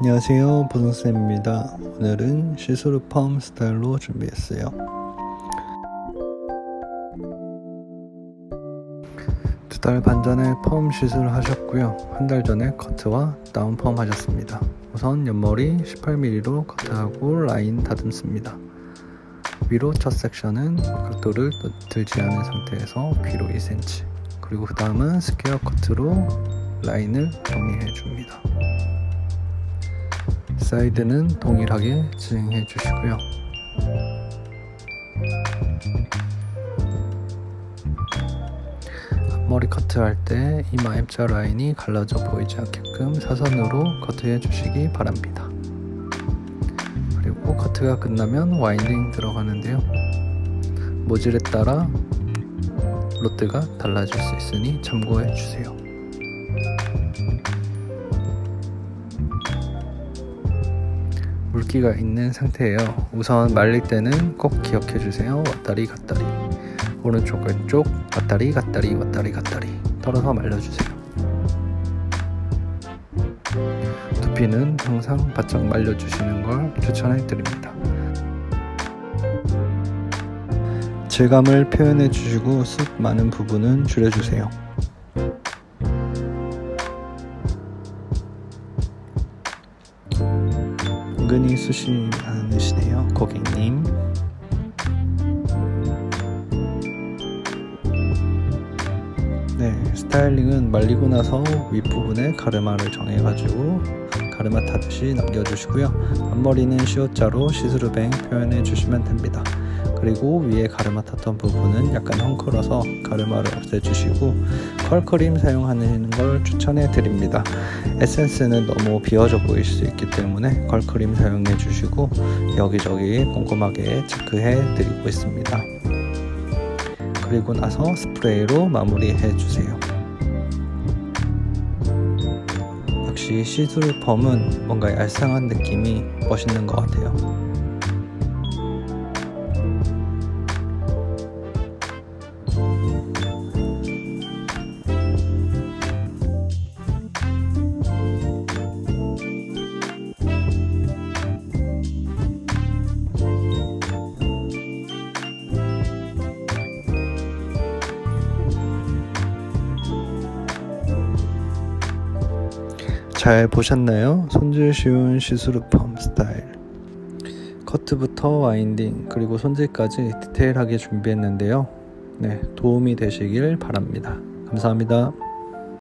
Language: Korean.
안녕하세요. 보성쌤입니다. 오늘은 시스루 펌 스타일로 준비했어요. 두 달 반 전에 펌 시술을 하셨고요. 한 달 전에 커트와 다운 펌 하셨습니다. 우선 옆머리 18mm로 커트하고 라인 다듬습니다. 위로 첫 섹션은 각도를 들지 않은 상태에서 뒤로 2cm 그리고 그 다음은 스퀘어 커트로 라인을 정리해 줍니다 사이드는 동일하게 진행해 주시고요. 앞머리 커트할 때 이마 M자 라인이 갈라져 보이지 않게끔 사선으로 커트해 주시기 바랍니다. 그리고 커트가 끝나면 와인딩 들어가는데요. 모질에 따라 롯드가 달라질 수 있으니 참고해 주세요. 물기가 있는 상태예요. 우선 말릴 때는 꼭 기억해 주세요. 왔다리 갔다리. 오른쪽 왼쪽 왔다리 갔다리 왔다리 갔다리. 털어서 말려주세요. 두피는 항상 바짝 말려주시는 걸 추천해 드립니다. 질감을 표현해 주시고 습 많은 부분은 줄여주세요. 은근히 숱이 많으시네요, 고객님. 네, 스타일링은 말리고 나서 윗부분에 가르마를 정해가지고 가르마 타듯이 남겨주시고요. 앞머리는 시옷자로 시스루뱅 표현해 주시면 됩니다. 그리고 위에 가르마 탔던 부분은 약간 헝클어서 가르마를 없애주시고 컬크림 사용하는 걸 추천해 드립니다. 에센스는 너무 비어져 보일 수 있기 때문에 컬크림 사용해 주시고 여기저기 꼼꼼하게 체크해 드리고 있습니다. 그리고 나서 스프레이로 마무리해 주세요. 역시 시술 펌은 뭔가 얄쌍한 느낌이 멋있는 것 같아요. 잘 보셨나요? 손질 쉬운 시스루 펌 스타일. 커트부터 와인딩 그리고 손질까지 디테일하게 준비했는데요. 네, 도움이 되시길 바랍니다. 감사합니다.